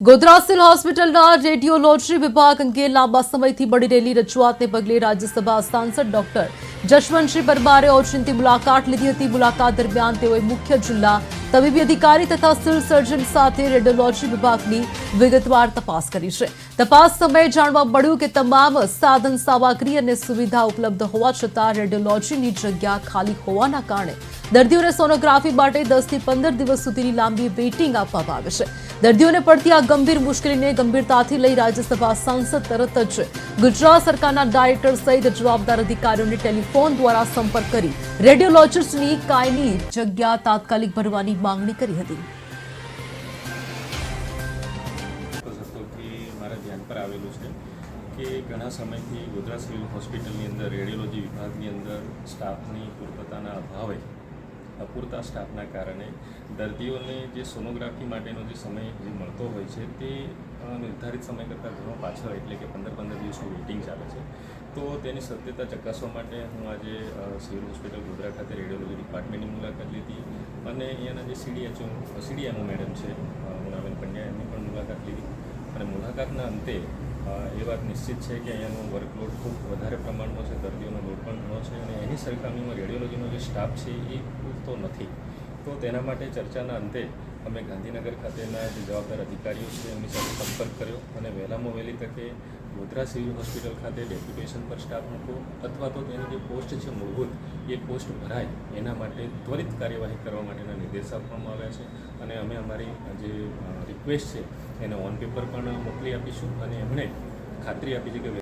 Godhra civil હોસ્પિટલના radiology વિભાગ અંગે લાંબા સમયથી મળી રહેલી રજૂઆતને પગલે રાજ્યસભા સાંસદ ડોક્ટર જશવંતસિંહ પરમારે ઓચિંતી મુલાકાત લીધી હતી. મુલાકાત દરમિયાન તેઓએ મુખ્ય જિલ્લા તબીબી અધિકારી તથા સિવિલ સર્જન સાથે રેડિયોલોજી વિભાગની વિગતવાર તપાસ કરી છે. તપાસ સમયે જાણવા મળ્યું કે તમામ સાધન, સામગ્રી અને સુવિધા ઉપલબ્ધ હોવા છતાં રેડિયોલોજીની જગ્યા ખાલી હોવાના કારણે દર્દીઓને સોનોગ્રાફી માટે દસથી પંદર દિવસ સુધીની લાંબી વેઇટિંગ આપવામાં આવે છે. દર્દીઓને પડતી આ ગંભીર મુશ્કેલીને ગંભીરતાથી લઈ રાજ્યસભા સાંસદ તરત જ ગુજરાત સરકારના ડાયરેક્ટર સહિત જવાબદાર અધિકારીઓને ટેલિફોન દ્વારા સંપર્ક કરી રેડિયોલોજીસ્ટની કાયમી જગ્યા તાત્કાલિક ભરવાની માંગણી કરી હતી. કે ઘણા સમયથી ગોધરા સિવિલ હોસ્પિટલની અંદર, રેડિયોલોજી વિભાગની અંદર સ્ટાફની પૂર્તતાના અભાવે અપૂરતા સ્ટાફના કારણે દર્દીઓને જે સોનોગ્રાફી માટેનો જે સમય જે મળતો હોય છે તે નિર્ધારિત સમય કરતાં ઘણો પાછળ, એટલે કે પંદર પંદર દિવસનું વેઇટિંગ ચાલે છે. તો તેની સત્યતા ચકાસવા માટે હું આજે સિવિલ હોસ્પિટલ ગોધરા ખાતે રેડિયોલોજી ડિપાર્ટમેન્ટની મુલાકાત લીધી અને અહીંયાના જે સીડીએચઓ સીડીએમઓ મેડમ છે મુનાબેન પંડ્યા, એમની પણ મુલાકાત લીધી. અને મુલાકાતના અંતે એ વાત નિશ્ચિત છે કે અહીંયાનો વર્કલોડ ખૂબ વધારે પ્રમાણમાં છે, દર્દીઓનો લોડ પણ એની સરખામણીમાં રેડિયોલોજીનો જે સ્ટાફ છે એ પૂરતો નથી. તો તેના માટે ચર્ચાના અંતે અમે ગાંધીનગર ખાતેના જે જવાબદાર અધિકારીઓ છે એમની સાથે સંપર્ક કર્યો અને વહેલામાં વહેલી તકે ગોધરા સિવિલ હોસ્પિટલ ખાતે ડેપ્યુટેશન પર સ્ટાફ મૂકો અથવા તો તેની જે પોસ્ટ છે મૂળભૂત, એ પોસ્ટ ભરાય. એના માટે ત્વરિત કાર્યવાહી કરવા માટેના નિર્દેશ આપવામાં આવ્યા છે અને અમે અમારી જે રિક્વેસ્ટ છે એને ઓન પેપર પણ મોકલી આપીશું અને એમણે ખાતરી આપી છે કે